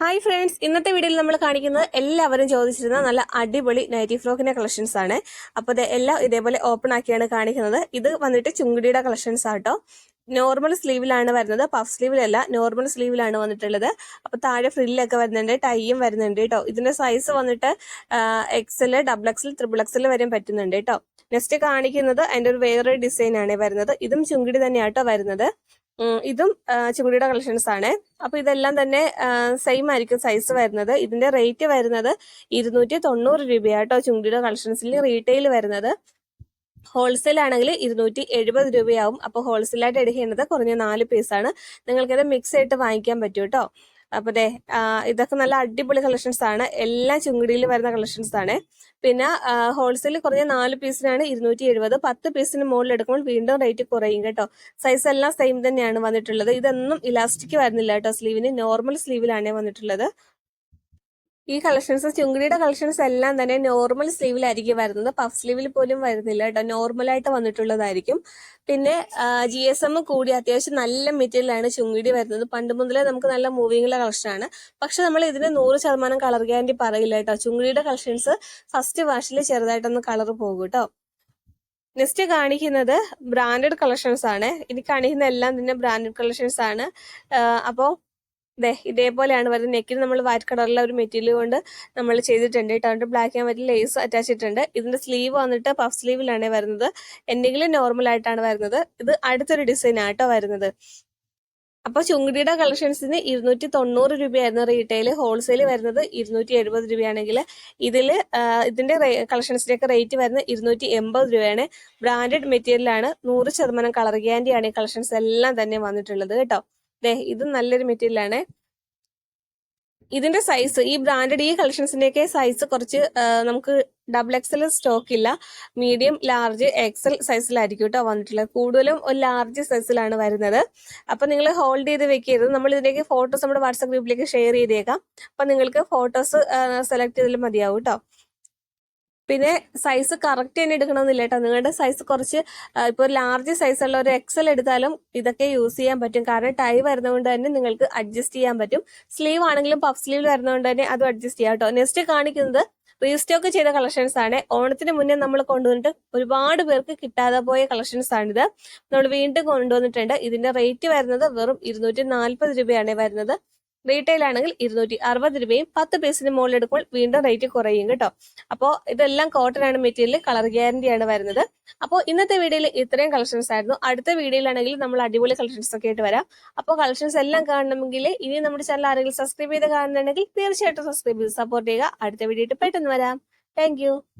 Hi friends ഇന്നത്തെ വീഡിയോയിൽ നമ്മൾ കാണിക്കുന്നത് എല്ലാവരും ചോദിച്ചിരുന്ന നല്ല അടിപൊളി നൈറ്റി ഫ്രോക്കിന്റെ കളക്ഷൻസ് ആണ്. അപ്പോൾ ഇത് എല്ലാം ഇതേപോലെ ഓപ്പൺ ആക്കിയാണ് കാണിക്കുന്നത്. ഇത് വന്നിട്ട് ചുങ്കുടിയുടെ കളക്ഷൻസ് ആട്ടോ. നോർമൽ സ്ലീവിലാണ് വരുന്നത്. പഫ് സ്ലീവിലല്ല നോർമൽ സ്ലീവിലാണ് വന്നിട്ടുള്ളത്. അപ്പോൾ താഴെ ഫ്രില്ലൊക്കെ വരുന്നുണ്ട് ടൈയും വരുന്നുണ്ട് കേട്ടോ ഇതിന്റെ സൈസ് വന്നിട്ട് XL double XL triple XL വരെയും പറ്റുന്നുണ്ട് കേട്ടോ നെക്സ്റ്റ് കാണിക്കുന്നത് അതിന്റെ ഒരു വേറൊരു ഡിസൈനാണ് വരുന്നത്. ഇതും ചുങ്കിടി തന്നെയാട്ടോ വരുന്നത്. ഇതും ചുമടിയുടെ കളക്ഷൻസ് ആണ്. അപ്പൊ ഇതെല്ലാം തന്നെ സെയിം ആയിരിക്കും സൈസ് വരുന്നത്. ഇതിന്റെ റേറ്റ് വരുന്നത് ഇരുന്നൂറ്റി തൊണ്ണൂറ് രൂപയാട്ടോ ചുമടിയുടെ കളക്ഷൻസിൽ റീറ്റെയിൽ വരുന്നത്. ഹോൾസെയിൽ ആണെങ്കിൽ ഇരുന്നൂറ്റി എഴുപത് രൂപയാവും അപ്പോൾ ഹോൾസെയിലായിട്ട് എടുക്കേണ്ടത് കുറഞ്ഞ നാല് പീസാണ് നിങ്ങൾക്കത് മിക്സ് ആയിട്ട് വാങ്ങിക്കാൻ പറ്റും കേട്ടോ അപ്പൊ ദേ ഇതൊക്കെ നല്ല അടിപൊളി കളക്ഷൻസ് ആണ്. എല്ലാ ചുങ്കിടിയിൽ വരുന്ന കളക്ഷൻസ് ആണ്. പിന്നെ ഹോൾസെയിൽ കുറഞ്ഞ നാല് പീസിനാണ് ഇരുന്നൂറ്റി എഴുപത് പത്ത് പീസിന് മുകളിൽ എടുക്കുമ്പോൾ വീണ്ടും റേറ്റ് കുറയും കേട്ടോ. സൈസ് എല്ലാം സെയിം തന്നെയാണ് വന്നിട്ടുള്ളത്. ഇതൊന്നും ഇലാസ്റ്റിക് വരുന്നില്ല കേട്ടോ സ്ലീവിന് നോർമൽ സ്ലീവിലാണ് വന്നിട്ടുള്ളത്. ഈ കളക്ഷൻസ് ചുങ്കിടിയുടെ കളക്ഷൻസ് എല്ലാം തന്നെ നോർമൽ സ്ലീവിലായിരിക്കും വരുന്നത്. പഫ് സ്ലീവിൽ പോലും വരുന്നില്ല കേട്ടോ. നോർമലായിട്ട് വന്നിട്ടുള്ളതായിരിക്കും. പിന്നെ ജി എസ് എം കൂടി അത്യാവശ്യം നല്ല മെറ്റീരിയലാണ് ചുങ്കിടി വരുന്നത്. പണ്ട് മുതലേ നമുക്ക് നല്ല മൂവിങ്ങുള്ള കളക്ഷനാണ് പക്ഷെ നമ്മൾ ഇതിന് നൂറ് ശതമാനം കളർ ഗ്യാരണ്ടി പറയില്ല കേട്ടോ. ചുങ്കിടിയുടെ കളക്ഷൻസ് ഫസ്റ്റ് വാഷിൽ ചെറുതായിട്ടൊന്ന് കളർ പോകും കേട്ടോ. നെക്സ്റ്റ് കാണിക്കുന്നത് ബ്രാൻഡഡ് കളക്ഷൻസ് ആണ്. ഇനി കാണിക്കുന്ന എല്ലാം തന്നെ ബ്രാൻഡഡ് കളക്ഷൻസ് ആണ്. അപ്പോൾ ദേ ഇതേപോലെയാണ് വരുന്നത്. നെക്കിന് നമ്മൾ വൈറ്റ് കളറിലെ ഒരു മെറ്റീരിയൽ കൊണ്ട് നമ്മൾ ചെയ്തിട്ടുണ്ട്. അതുകൊണ്ട് black and white lace attach ചെയ്തിട്ടുണ്ട്. ഇതിന്റെ സ്ലീവ് വന്നിട്ട് പഫ് സ്ലീവിലാണ് വരുന്നത്. എന്തെങ്കിലും നോർമൽ ആയിട്ടാണ് വരുന്നത്. ഇത് അടുത്തൊരു ഡിസൈൻ ആട്ടോ വരുന്നത്. അപ്പോൾ ചുങ്കിടിയുടെ കളക്ഷൻസിന് ഇരുന്നൂറ്റി തൊണ്ണൂറ് രൂപയായിരുന്നു റീറ്റെയിൽ ഹോൾസെയിൽ വരുന്നത്. ഇരുന്നൂറ്റി എഴുപത് രൂപയാണെങ്കിൽ ഇതിൽ ഇതിന്റെ കളക്ഷൻസിന്റെയൊക്കെ റേറ്റ് വരുന്നത് ഇരുന്നൂറ്റി എൺപത് രൂപയാണ് ബ്രാൻഡഡ് മെറ്റീരിയലാണ് നൂറ് ശതമാനം കളർ ഗ്യാരണ്ടിയാണ് ഈ കളക്ഷൻസ് എല്ലാം തന്നെ വന്നിട്ടുള്ളത് കേട്ടോ. ദേ ഇത് നല്ലൊരു മെറ്റീരിയൽ ആണ് ഇതിന്റെ സൈസ് ഈ ബ്രാൻഡഡ് ഈ കളക്ഷൻസിന്റെയൊക്കെ സൈസ് കുറച്ച് നമുക്ക് ഡബിൾ എക്സൽ സ്റ്റോക്ക് ഇല്ല. മീഡിയം ലാർജ് എക്സൽ സൈസിലായിരിക്കും കേട്ടോ വന്നിട്ടുള്ളത്. കൂടുതലും ഒരു ലാർജ് സൈസിലാണ് വരുന്നത്. അപ്പൊ നിങ്ങൾ ഹോൾഡ് ചെയ്ത് വെക്കരുത്. നമ്മൾ ഇതിന്റെയൊക്കെ ഫോട്ടോസ് നമ്മുടെ വാട്സാപ്പ് ഗ്രൂപ്പിലേക്ക് ഷെയർ ചെയ്തേക്കാം. അപ്പൊ നിങ്ങൾക്ക് ഫോട്ടോസ് സെലക്ട് ചെയ്താലും മതിയാവും കേട്ടോ പിന്നെ സൈസ് കറക്റ്റ് തന്നെ എടുക്കണമെന്നില്ല കേട്ടോ. നിങ്ങളുടെ സൈസ് കുറച്ച് ഇപ്പോൾ ലാർജ് സൈസ് ഉള്ള ഒരു എക്സൽ എടുത്താലും ഇതൊക്കെ യൂസ് ചെയ്യാൻ പറ്റും. കാരണം ടൈ വരുന്നതുകൊണ്ട് തന്നെ നിങ്ങൾക്ക് അഡ്ജസ്റ്റ് ചെയ്യാൻ പറ്റും. സ്ലീവ് ആണെങ്കിലും പഫ് സ്ലീവ് വരുന്നതുകൊണ്ട് തന്നെ അതും അഡ്ജസ്റ്റ് ചെയ്യാം കേട്ടോ. നെക്സ്റ്റ് കാണിക്കുന്നത് റീസ്റ്റോക്ക് ചെയ്ത കളക്ഷൻസ് ആണ്. ഓണത്തിന് മുന്നേ നമ്മൾ കൊണ്ടുവന്നിട്ട് ഒരുപാട് പേർക്ക് കിട്ടാതെ പോയ കളക്ഷൻസ് ആണിത്. നമ്മൾ വീണ്ടും കൊണ്ടുവന്നിട്ടുണ്ട്. ഇതിന്റെ റേറ്റ് വരുന്നത് വെറും ഇരുന്നൂറ്റി നാൽപ്പത് രൂപയാണ് വരുന്നത്. റീറ്റെയിൽ ആണെങ്കിൽ ഇരുന്നൂറ്റി അറുപത് രൂപയും പത്ത് പീസിന് മുകളിൽ എടുക്കുമ്പോൾ വീണ്ടും റേറ്റ് കുറയും കേട്ടോ. അപ്പോൾ ഇതെല്ലാം കോട്ടൺ ആണ് മെറ്റീരിയൽ കളർ ഗ്യാരണ്ടി ആണ് വരുന്നത്. അപ്പോൾ ഇന്നത്തെ വീഡിയോയിൽ ഇത്രയും കളക്ഷൻസ് ആയിരുന്നു. അടുത്ത വീഡിയോയിലാണെങ്കിൽ നമ്മൾ അടിപൊളി കളക്ഷൻസ് ഒക്കെ ആയിട്ട് വരാം. അപ്പോൾ കളക്ഷൻസ് എല്ലാം കാണണമെങ്കിൽ ഇനി നമ്മുടെ ചാനൽ ആരെങ്കിലും സബ്സ്ക്രൈബ് ചെയ്ത് കാണുന്നുണ്ടെങ്കിൽ തീർച്ചയായിട്ടും സബ്സ്ക്രൈബ് ചെയ്ത് സപ്പോർട്ട് ചെയ്യുക. അടുത്ത വീഡിയോ പെട്ടെന്ന് വരാം. താങ്ക്